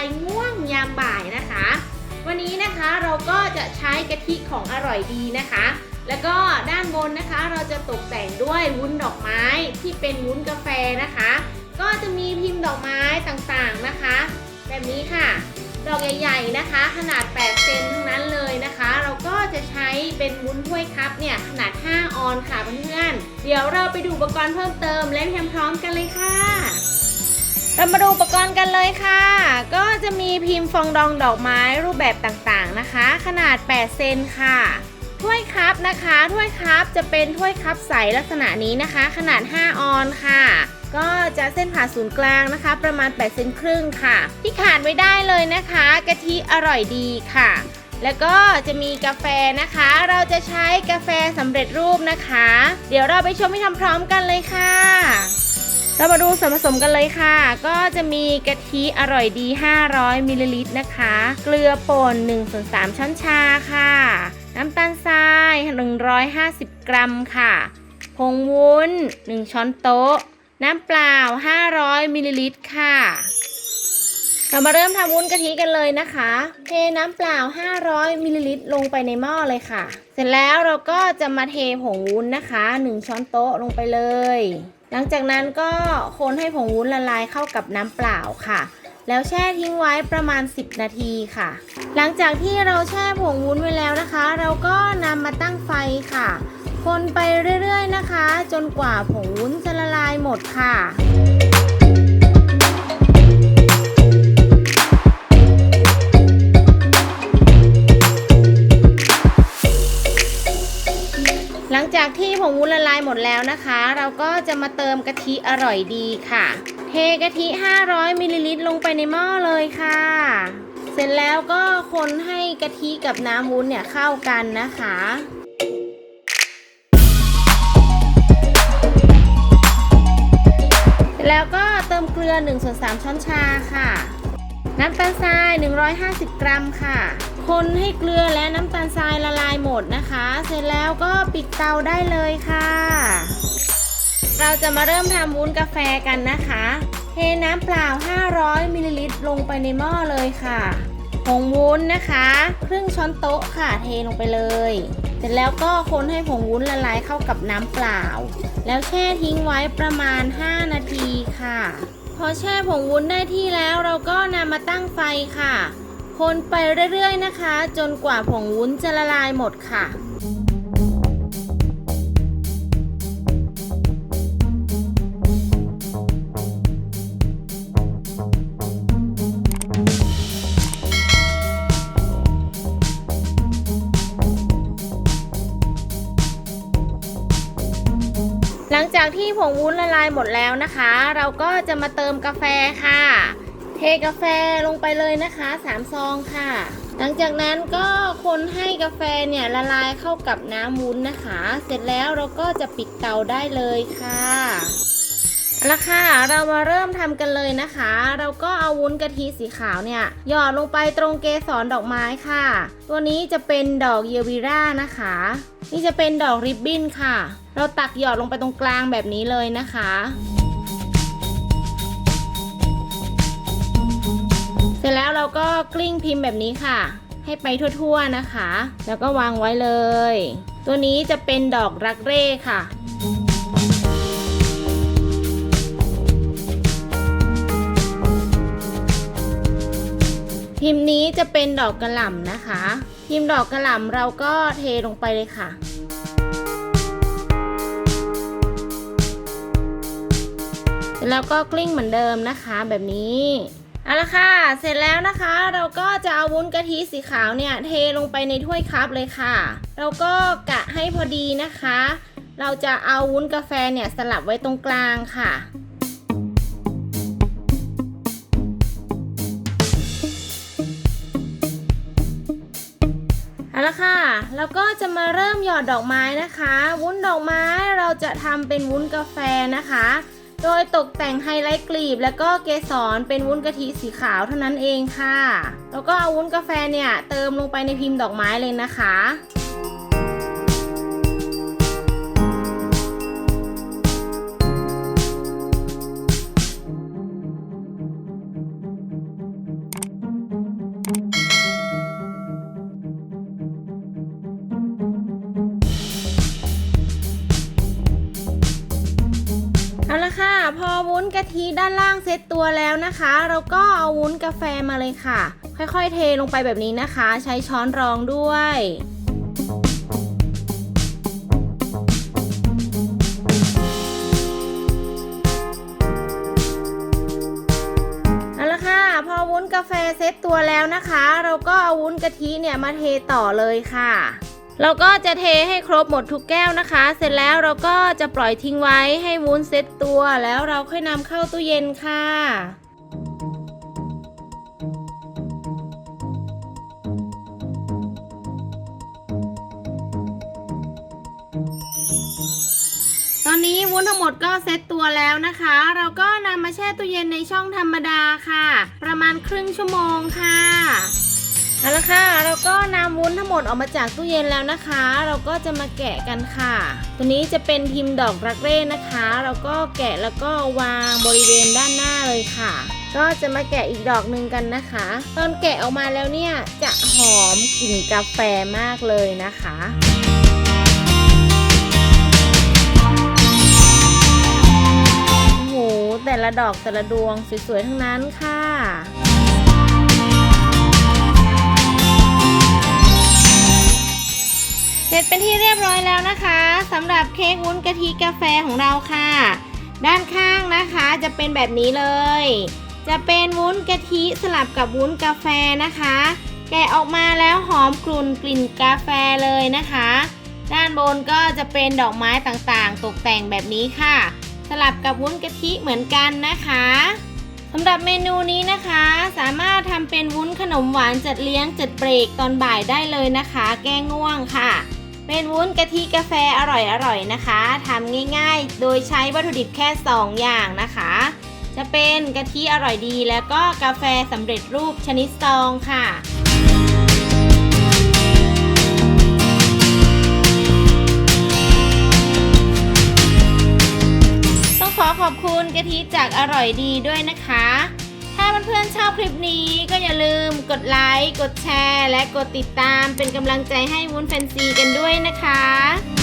ายง่วงยามบ่ายนะคะ วันนี้นะคะเราก็จะใช้กะทิของอร่อยดีนะคะ แล้วก็ด้านบนนะคะเราจะตกแต่งด้วยวุ้นดอกไม้ที่เป็นวุ้นกาแฟนะคะ ก็จะมีพิมพ์ดอกไม้ต่างๆนะคะ แบบนี้ค่ะ ดอกใหญ่ ๆนะคะ ขนาด 8 เซนทั้งนั้นเลยนะคะ เราก็จะใช้เป็นวุ้นถ้วยคัพเนี่ยขนาด 5 ออนค่ะเพื่อนๆเดี๋ยวเราไปดูอุปกรณ์เพิ่มเติมและทำพร้อมกันเลยค่ะ เรามาดูอุปกรณ์กันเลยค่ะ ก็จะมีพิมพ์ฟองดองดอกไม้รูปแบบต่างๆนะคะ ขนาด 8 เซนค่ะ ถ้วยคัพนะคะ ถ้วยคัพจะเป็นถ้วยคัพใสลักษณะนี้นะคะ ขนาด 5 ออนค่ะ ก็จะเส้นผ่าศูนย์กลางนะคะ ประมาณ 8 เซนครึ่งค่ะ ที่ขาดไม่ได้เลยนะคะกะทิอร่อยดีค่ะ แล้วก็จะมีกาแฟนะคะ เราจะใช้กาแฟสำเร็จรูปนะคะ เดี๋ยวเราไปชมให้ทำพร้อมกันเลยค่ะ เรามาดูส่วนผสมกันเลยค่ะ ก็จะมีกะทิอร่อยดี 500มิลลิลิตรนะคะ เกลือป่น1ส่วน3ช้อนชาค่ะ น้ำตาลทราย 150 กรัมค่ะ ผงวุ้น 1 ช้อนโต๊ะ น้ำเปล่า 500มิลลิลิตรค่ะ เรามาเริ่มทำวุ้นกะทิกันเลยนะคะ เทน้ำเปล่า 500มิลลิลิตรลงไปในหม้อเลยค่ะ เสร็จแล้วเราก็จะมาเทผงวุ้นนะคะ 1 ช้อนโต๊ะลงไปเลย หลังจากนั้นก็คนให้ผงวุ้นละลายเข้ากับน้ำเปล่าค่ะ แล้วแช่ทิ้งไว้ประมาณ 10 นาทีค่ะ หลังจากที่เราแช่ผงวุ้นไว้แล้วนะคะ เราก็นำมาตั้งไฟค่ะ คนไปเรื่อยๆนะคะ จนกว่าผงวุ้นจะละลายหมดค่ะ หลังจากที่ผงวุ้นละลายหมดแล้วนะคะ เราก็จะมาเติมกะทิอร่อยดีค่ะ เทกะทิ 500มิลลิลิตรลงไปในหม้อเลยค่ะ เสร็จแล้วก็คนให้กะทิกับน้ำวุ้นเนี่ยเข้ากันนะคะแล้วก็เติมเกลือ1ส่วน3ช้อนชาค่ะ น้ำตาลทราย 150 กรัมค่ะ คนให้เกลือและน้ำตาลทรายละ ดนะคะ เสร็จแล้วก็ปิดเตาได้เลยค่ะ เราจะมาเริ่มทำวุ้นกาแฟกันนะคะ เทน้ำเปล่า 500มิลลิลิตรลงไปในหม้อเลยค่ะผงวุ้นนะคะ ครึ่งช้อนโต๊ะค่ะเทลงไปเลย เสร็จแล้วก็คนให้ผงวุ้นละลายเข้ากับน้ำเปล่า แล้วแช่ทิ้งไว้ประมาณ 5 นาทีค่ะ พอแช่ผงวุ้นได้ที่แล้วเราก็นำมาตั้งไฟค่ะ คนไปเรื่อยๆนะคะ จนกว่าผงวุ้นจะละลายหมดค่ะหลังจากที่ผงวุ้นละลายหมดแล้วนะคะ เราก็จะมาเติมกาแฟค่ะ เทกาแฟลงไปเลยนะคะ3ซองค่ะ หลังจากนั้นก็คนให้กาแฟเนี่ยละลายเข้ากับน้ำวุ้นนะคะ เสร็จแล้วเราก็จะปิดเตาได้เลยค่ะเอาละค่ะ เรามาเริ่มทำกันเลยนะคะ เราก็เอาวุ้นกะทิสีขาวเนี่ยหยอดลงไปตรงเกสรดอกไม้ค่ะ ตัวนี้จะเป็นดอกเยวิรานะคะ นี่จะเป็นดอกริบบิ้นค่ะ เราตักหยอดลงไปตรงกลางแบบนี้เลยนะคะ เสร็จแล้วเราก็กลิ้งพิมพ์แบบนี้ค่ะ ให้ไปทั่วๆนะคะ แล้วก็วางไว้เลย ตัวนี้จะเป็นดอกรักเร่ค่ะพิมพ์นี้จะเป็นดอกกระหล่ำนะคะ พิมพ์ดอกกระหล่ำเราก็เทลงไปเลยค่ะเสร็จแล้วก็กลิ้งเหมือนเดิมนะคะแบบนี้ เอาละค่ะ เสร็จแล้วนะคะ เราก็จะเอาวุ้นกะทิสีขาวเนี่ยเทลงไปในถ้วยคัพเลยค่ะ เราก็กะให้พอดีนะคะ เราจะเอาวุ้นกาแฟเนี่ยสลับไว้ตรงกลางค่ะเอาละค่ะ แล้วก็จะมาเริ่มหยอดดอกไม้นะคะ วุ้นดอกไม้เราจะทำเป็นวุ้นกาแฟนะคะ โดยตกแต่งไฮไลท์กลีบ แล้วก็เกสรเป็นวุ้นกะทิสีขาวเท่านั้นเองค่ะ แล้วก็เอาวุ้นกาแฟเนี่ยเติมลงไปในพิมพ์ดอกไม้เลยนะคะ เอาละค่ะ พอวุ้นกะทิด้านล่างเซตตัวแล้วนะคะ เราก็เอาวุ้นกาแฟมาเลยค่ะ ค่อยๆ เทลงไปแบบนี้นะคะ ใช้ช้อนรองด้วยเอาละค่ะพอวุ้นกาแฟเซตตัวแล้วนะคะ เราก็เอาวุ้นกะทิเนี่ยมาเทต่อเลยค่ะ เราก็จะเทให้ครบหมดทุกแก้วนะคะ เสร็จแล้วเราก็จะปล่อยทิ้งไว้ให้วุ้นเซตตัว แล้วเราค่อยนำเข้าตู้เย็นค่ะตอนนี้วุ้นทั้งหมดก็เซ็ตตัวแล้วนะคะ เราก็นำมาแช่ตู้เย็นในช่องธรรมดาค่ะ ประมาณครึ่งชั่วโมงค่ะ เอาละค่ะ เราก็นำวุ้นทั้งหมดออกมาจากตู้เย็นแล้วนะคะ เราก็จะมาแกะกันค่ะ ตัวนี้จะเป็นพิมพ์ดอกรักเร่นะคะ เราก็แกะแล้วก็วางบริเวณด้านหน้าเลยค่ะ ก็จะมาแกะอีกดอกหนึ่งกันนะคะ ตอนแกะออกมาแล้วเนี่ยจะหอมกลิ่นกาแฟมากเลยนะคะโอ้โหแต่ละดอกแต่ละดวงสวยๆทั้งนั้นค่ะ เสร็จเป็นที่เรียบร้อยแล้วนะคะสำหรับเค้กวุ้นกะทิกาแฟของเราค่ะ ด้านข้างนะคะจะเป็นแบบนี้เลย จะเป็นวุ้นกะทิสลับกับวุ้นกาแฟนะคะ แกะออกมาแล้วหอมกลุ่นกลิ่นกาแฟเลยนะคะ ด้านบนก็จะเป็นดอกไม้ต่างๆ ตกแต่งแบบนี้ค่ะ สลับกับวุ้นกะทิเหมือนกันนะคะสำหรับเมนูนี้นะคะ สามารถทำเป็นวุ้นขนมหวานจัดเลี้ยงจัดเบรกตอนบ่ายได้เลยนะคะ แก้ง่วงค่ะ เป็นวุ้นกะทิกาแฟอร่อยๆนะคะทำง่ายๆ โดยใช้วัตถุดิบแค่ 2 อย่างนะคะ จะเป็นกะทิอร่อยดีแล้วก็กาแฟสำเร็จรูปชนิดซองค่ะต้องขอขอบคุณกะทิจากอร่อยดีด้วยนะคะ เพื่อนๆชอบคลิปนี้ก็อย่าลืมกดไลค์ กดแชร์ และกดติดตามเป็นกำลังใจให้วุ้นแฟนซีกันด้วยนะคะ